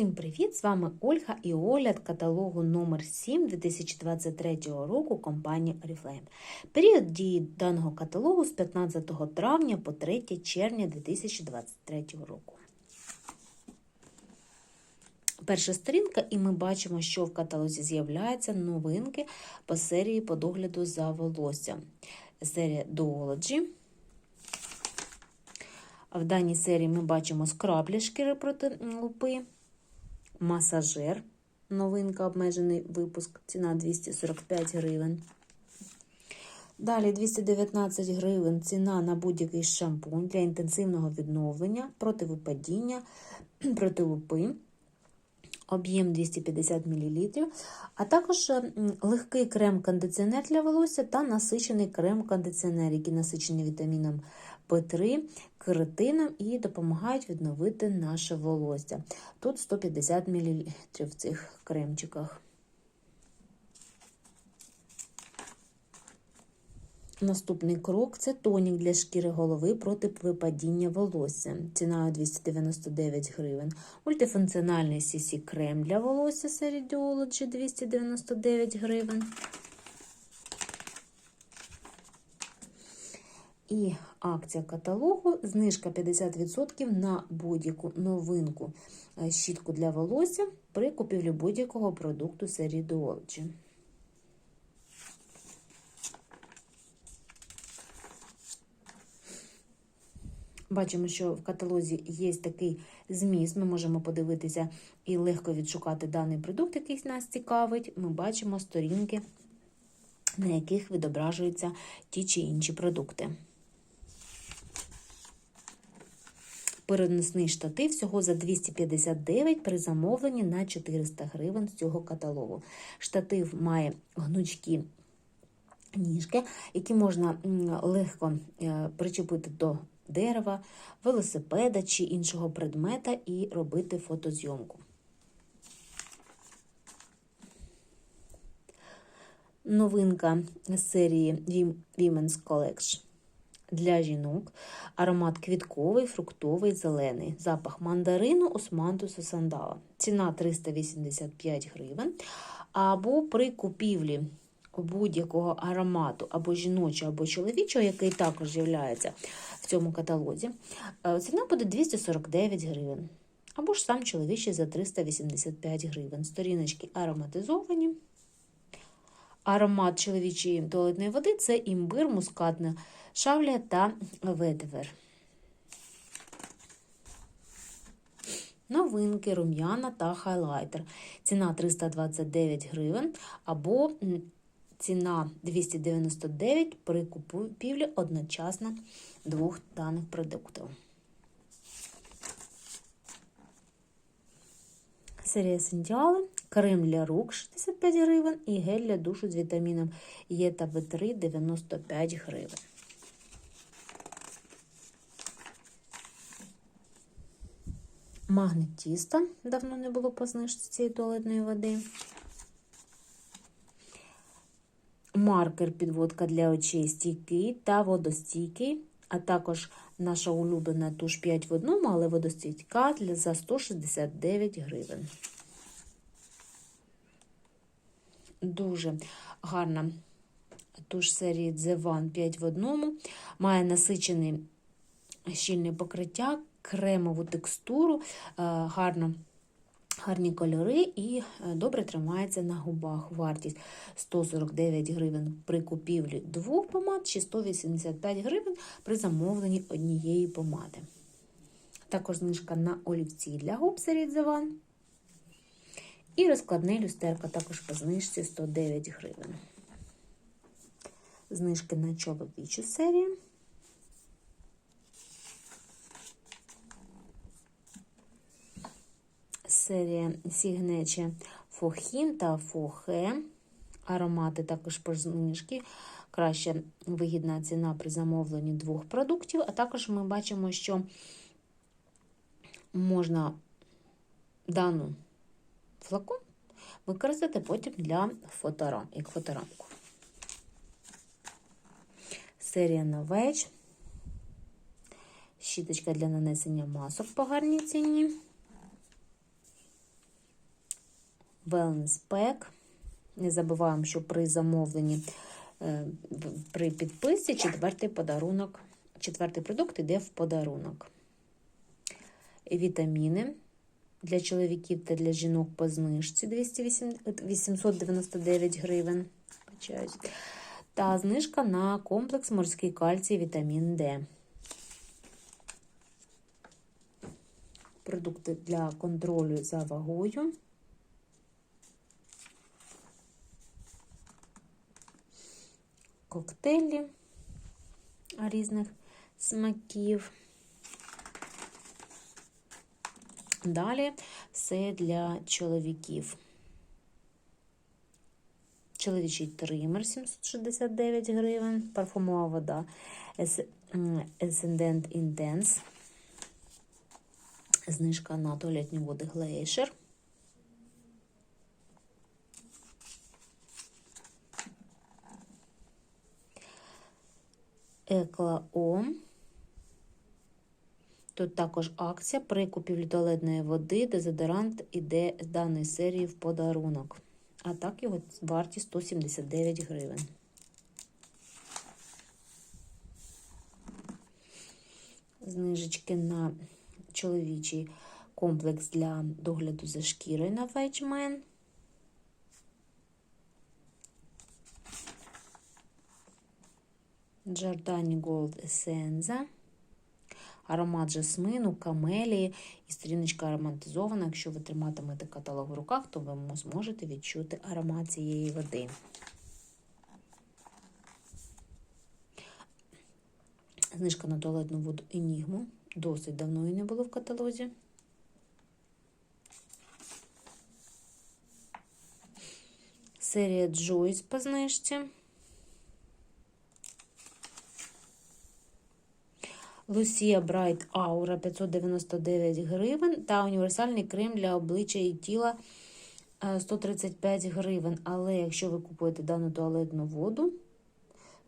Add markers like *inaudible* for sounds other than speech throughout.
Всім привіт! З вами Ольга і огляд каталогу номер 7 2023 року компанії Oriflame. Період дії даного каталогу з 15 травня по 3 червня 2023 року. Перша сторінка, і ми бачимо, що в каталозі з'являються новинки по серії по догляду за волоссям. Серія Duology. В даній серії ми бачимо скраблі шкіри проти лупи, масажер, новинка, обмежений випуск, ціна 245 гривень. Далі 219 гривень ціна на будь-який шампунь для інтенсивного відновлення, проти випадіння, *clears throat* проти лупи. Об'єм 250 мл, а також легкий крем-кондиціонер для волосся та насичений крем-кондиціонер, який насичений вітаміном В3, кератином і допомагають відновити наше волосся. Тут 150 мл в цих кремчиках. Наступний крок це тонік для шкіри голови проти випадіння волосся. Ціною 299 гривень. Мультифункціональний CC крем для волосся серії Duology 299 гривень. І акція каталогу знижка 50% на будь-яку новинку щітку для волосся при купівлі будь-якого продукту серії Duology. Бачимо, що в каталозі є такий зміст. Ми можемо подивитися і легко відшукати даний продукт, який нас цікавить. Ми бачимо сторінки, на яких відображуються ті чи інші продукти. Переносний штатив всього за 259 при замовленні на 400 гривень з цього каталогу. Штатив має гнучкі ніжки, які можна легко причепити до дерева, велосипеда чи іншого предмета і робити фотозйомку. Новинка серії Women's Collection для жінок. Аромат квітковий, фруктовий, зелений. Запах мандарину, османтусу, сандала. Ціна 385 гривень. Або при купівлі будь-якого аромату або жіночого, або чоловічого, який також з'являється в цьому каталозі, ціна буде 249 гривень. Або ж сам чоловічий за 385 гривень. Сторіночки ароматизовані. Аромат чоловічої туалетної води це імбир, мускатна шавля та ведвер. Новинки, рум'яна та хайлайтер. Ціна 329 гривень або ціна 299 при купівлі одночасно двох даних продуктів. Серія Сендіали, крем для рук 65 гривень і гель для душу з вітаміном Е та В3 95 гривень. Магнит тіста. Давно не було по знижці цієї туалетної води. Маркер підводка для очей стійкий та водостійкий, а також наша улюблена туш 5 в одному, але водостійка за 169 гривень. Дуже гарна туш серії The One 5 в одному. Має насичений щільне покриття, кремову текстуру, гарно. Гарні кольори і добре тримається на губах. Вартість 149 гривень при купівлі двох помад чи 185 гривень при замовленні однієї помади. Також знижка на олівці для губ серед Заван. І розкладне люстерка також по знижці 109 гривень. Знижки на чоловічу серію. серія Сігнече Фохін та Фохе. Аромати також по знижки. Краще вигідна ціна при замовленні двох продуктів. А також ми бачимо, що можна дану флакон використати потім для фоторам, як фоторамку. Серія Новеч. Щіточка для нанесення масок по гарній ціні. Wellness Pack. Не забуваємо, що при замовленні, е, при підписці четвертий подарунок, четвертий продукт йде в подарунок. Вітаміни для чоловіків та для жінок по знижці 208 899 гривень. Та знижка на комплекс морський кальцій вітамін Д. Продукти для контролю за вагою. Коктейлі різних смаків. Далі все для чоловіків. Чоловічий тример 769 гривень, парфумова вода Ascendant Intense, знижка на туалетні води Glacier. Еклаом. Тут також акція при купівлі туалетної води, дезодорант іде з даної серії в подарунок. А так його вартість 179 гривень. Знижечки на чоловічий комплекс для догляду за шкірою на Вейджмен. Giordani Gold Essenza. Аромат жасмину, камелії і сторіночка ароматизована. Якщо ви триматимете каталог в руках, то ви зможете відчути аромат цієї води. Знижка на туалетну воду Енігму. Досить давно її не було в каталозі. Серія Joyce по знижці. Лусія Брайт Аура 599 гривень та універсальний крем для обличчя і тіла 135 гривень. Але якщо ви купуєте дану туалетну воду,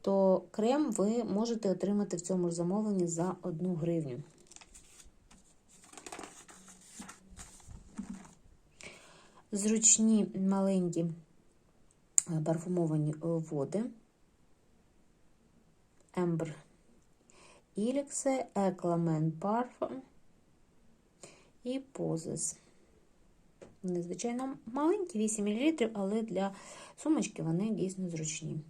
то крем ви можете отримати в цьому замовленні за 1 гривню. Зручні маленькі парфумовані води. Ембр Ілікси, Екламен Парфум і Позис. Вони, звичайно, маленькі, 8 мл, але для сумочки вони дійсно зручні.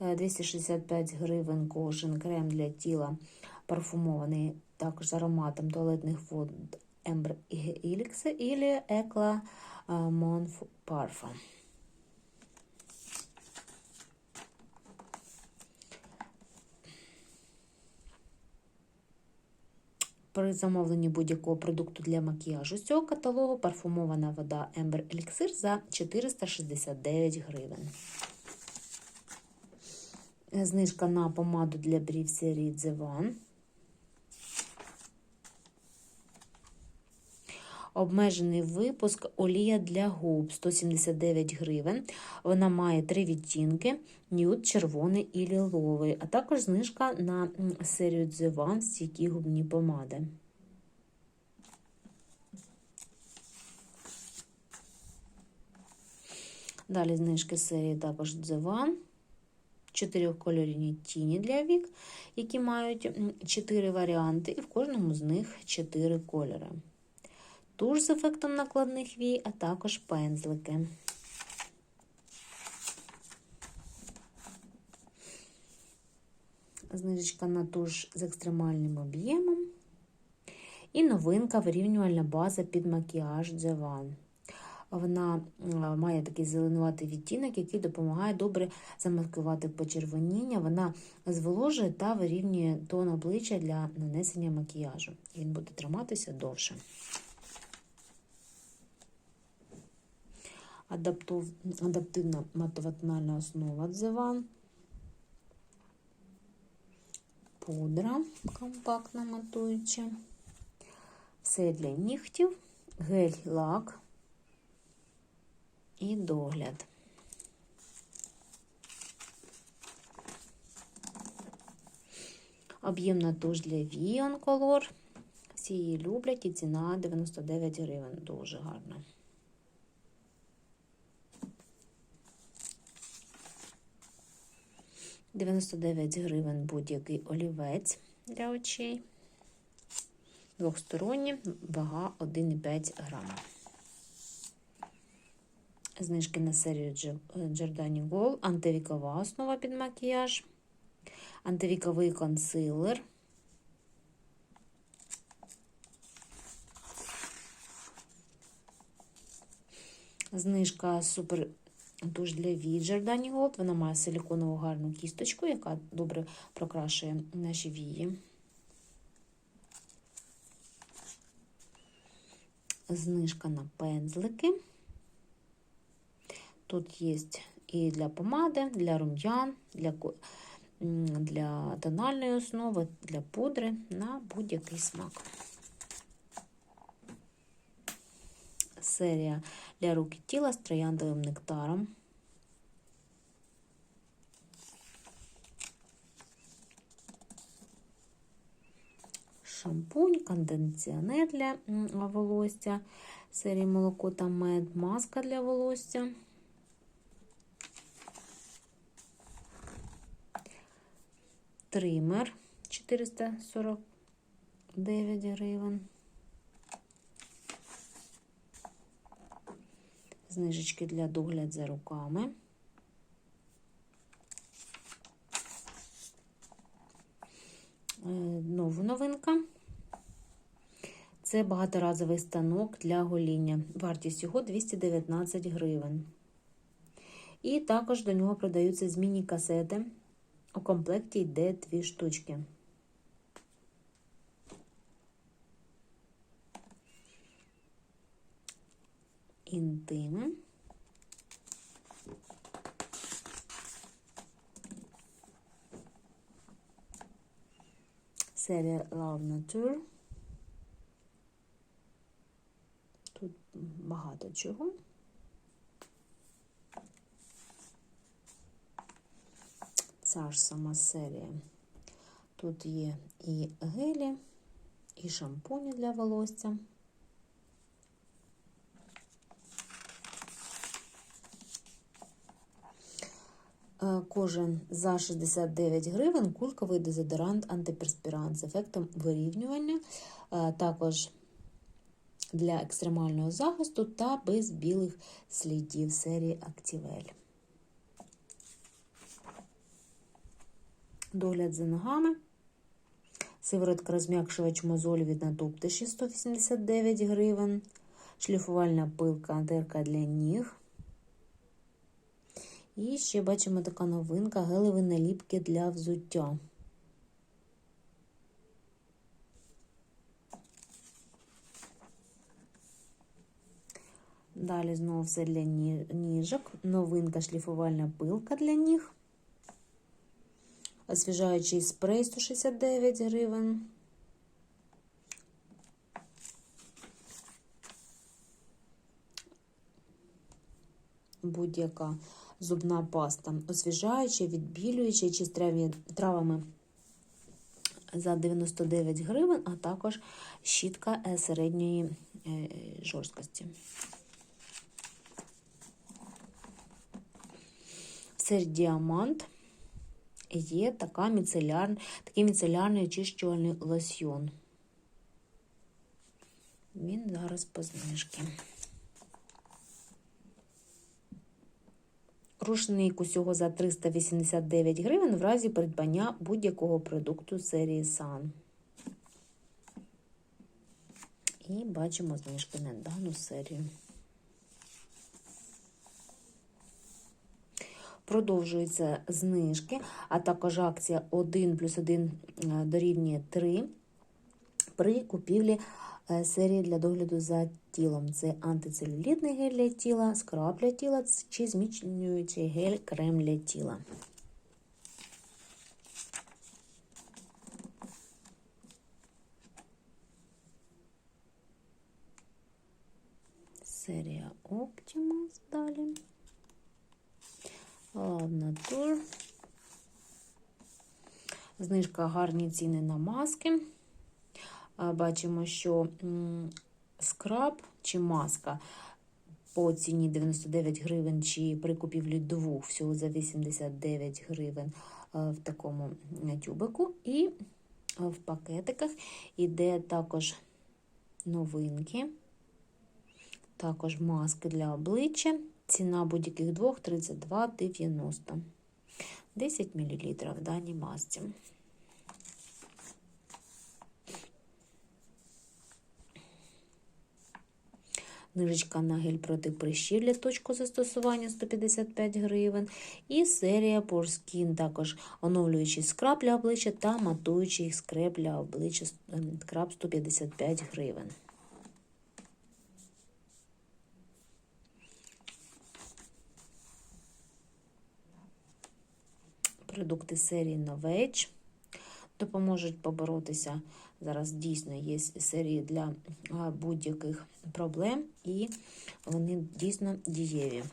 265 гривень кожен крем для тіла парфумований також з ароматом туалетних вод Ембр Ілікси і Екла Монф Парфум. При замовленні будь-якого продукту для макіяжу з цього каталогу парфумована вода Ember Elixir за 469 гривень. Знижка на помаду для брів серії The One. Обмежений випуск олія для губ 179 гривень. Вона має три відтінки: нюд, червоний і ліловий, а також знижка на серію One стійкі губні помади. Далі знижки серії також One. Чотирьохкольорні тіні для вік, які мають чотири варіанти, і в кожному з них чотири кольори туш з ефектом накладних вій, а також пензлики. Знижечка на туш з екстремальним об'ємом. І новинка вирівнювальна база під The One. Вона має такий зеленуватий відтінок, який допомагає добре замаскувати почервоніння. Вона зволожує та вирівнює тон обличчя для нанесення макіяжу. Він буде триматися довше. Адаптивна матова основа дзиван, пудра компактна матуюча, все для нігтів, гель-лак і догляд. Об'ємна туш для Vion Color. Всі її люблять і ціна 99 гривень. Дуже гарна. 99 гривень будь-який олівець для очей. Двохсторонні, вага 1,5 грама. Знижки на серію Giordani Gold, антивікова основа під макіяж, антивіковий консилер. Знижка супер туш для вій Giordani Gold. Вона має силіконову гарну кісточку, яка добре прокрашує наші вії. Знижка на пензлики. Тут є і для помади, для рум'ян, для, для тональної основи, для пудри на будь-який смак. Серія для рук і тіла з трояндовим нектаром. Шампунь, кондиціонер для волосся, серії молоко та мед, маска для волосся. Тример 449 гривень. Знижечки для догляд за руками. Е, Нова новинка. Це багаторазовий станок для гоління. Вартість його 219 гривень. І також до нього продаються змінні касети. У комплекті йде дві штучки. Інтим. Серія Love Nature. Тут багато чого. Ця ж сама серія. Тут є і гелі, і шампуні для волосся. Кожен за 69 гривень кульковий дезодорант антиперспірант з ефектом вирівнювання, е, також для екстремального захисту та без білих слідів серії Актівель. Догляд за ногами. Сиворотка розм'якшувач мозоль від натоптиші 189 гривень. Шліфувальна пилка дерка для ніг. І ще бачимо така новинка гелеві наліпки для взуття. Далі знову все для ніжок. Новинка шліфувальна пилка для ніг. Освіжаючий спрей 169 гривень. Будь-яка зубна паста. Освіжаюча, відбілююча чи з травами за 99 гривень, а також щітка е, середньої е, жорсткості. Серед діамант є така міцеляр, такий міцелярний очищувальний лосьйон. Він зараз по знижці. Рушник усього за 389 гривень в разі придбання будь-якого продукту серії Sun. І бачимо знижки на дану серію. Продовжуються знижки, а також акція 1 плюс 1 дорівнює 3 при купівлі е, серії для догляду за тілом. Це антицелюлітний гель для тіла, скраб для тіла чи зміцнюючий гель крем для тіла. Серія Optimus далі. Love Nature. Знижка гарні ціни на маски. Бачимо, що скраб чи маска по ціні 99 гривень, чи при купівлі двох всього за 89 гривень. в такому тюбику, і в пакетиках іде також новинки, також маски для обличчя. Ціна будь-яких двох 32,90. 10 мл в даній масці. Книжечка на гель проти прищів для точку застосування 155 гривень. І серія Porskin також оновлюючий скраб для обличчя та матуючий скраб для обличчя скраб 155 гривень. Продукти серії Novage допоможуть поборотися. Зараз дійсно є серії для будь-яких проблем, і вони дійсно дієві.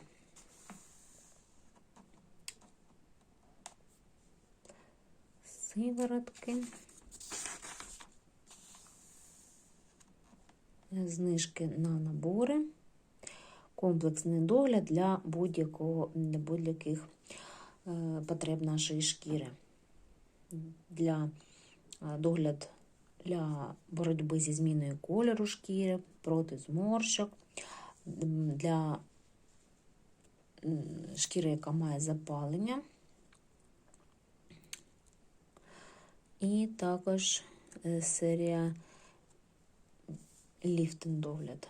Сиворотки. Знижки на набори, комплексний догляд для будь-яких е, потреб нашої шкіри. Для догляд для боротьби зі зміною кольору шкіри, проти зморщок, для шкіри, яка має запалення, і також е, серія ліфтинг догляд.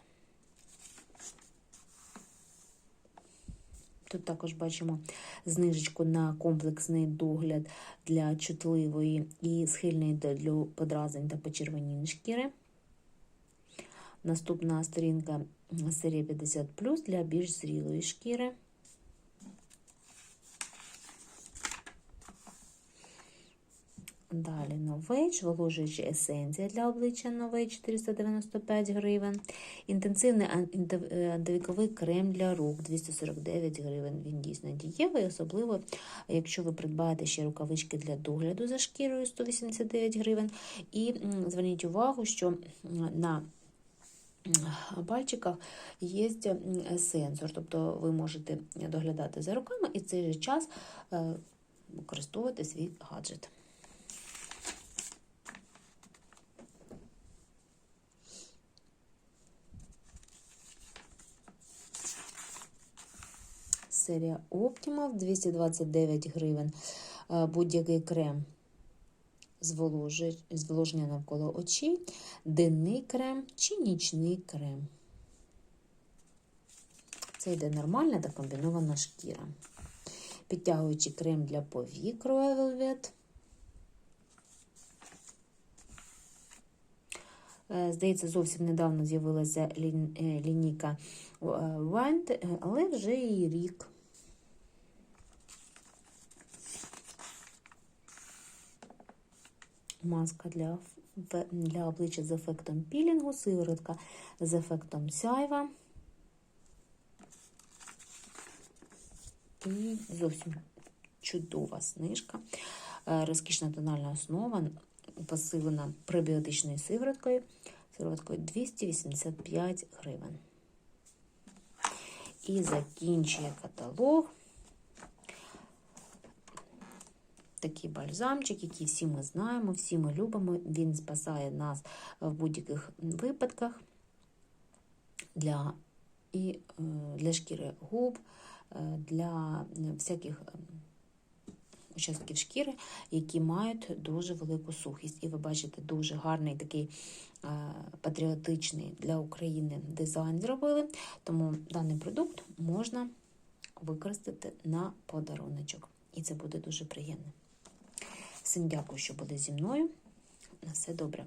Тут також бачимо знижечку на комплексний догляд для чутливої і схильної до подразень та почервонінь шкіри. Наступна сторінка серія 50 для більш зрілої шкіри. Далі новейдж, виложуючи есенція для обличчя новейдж 495 гривень. Інтенсивний антивіковий крем для рук 249 гривень. Він дійсно дієвий, особливо, якщо ви придбаєте ще рукавички для догляду за шкірою 189 гривень. І зверніть увагу, що на пальчиках є сенсор, тобто ви можете доглядати за руками і в цей же час е, використовувати свій гаджет. Серія Optima 229 гривень. Е, будь-який крем зволоження навколо очей, денний крем чи нічний крем. Це йде нормальна та комбінована шкіра. Підтягуючий крем для повік Royal Velvet. Е, здається, зовсім недавно з'явилася е, лінійка Wind, але вже і рік. Маска для для обличчя з ефектом пілінгу, сиворотка з ефектом сяйва. І зовсім чудова снижка. Е, розкішна тональна основа, посилена пребіотичною сивороткою, сивороткою 285 гривень. І закінчує каталог такий бальзамчик, який всі ми знаємо, всі ми любимо. Він спасає нас в будь-яких випадках для і е, для шкіри губ, е, для всяких е, участків шкіри, які мають дуже велику сухість. І ви бачите, дуже гарний такий патріотичний для України дизайн зробили. Тому даний продукт можна використати на подаруночок. І це буде дуже приємно. Всім дякую, що були зі мною. На все добре.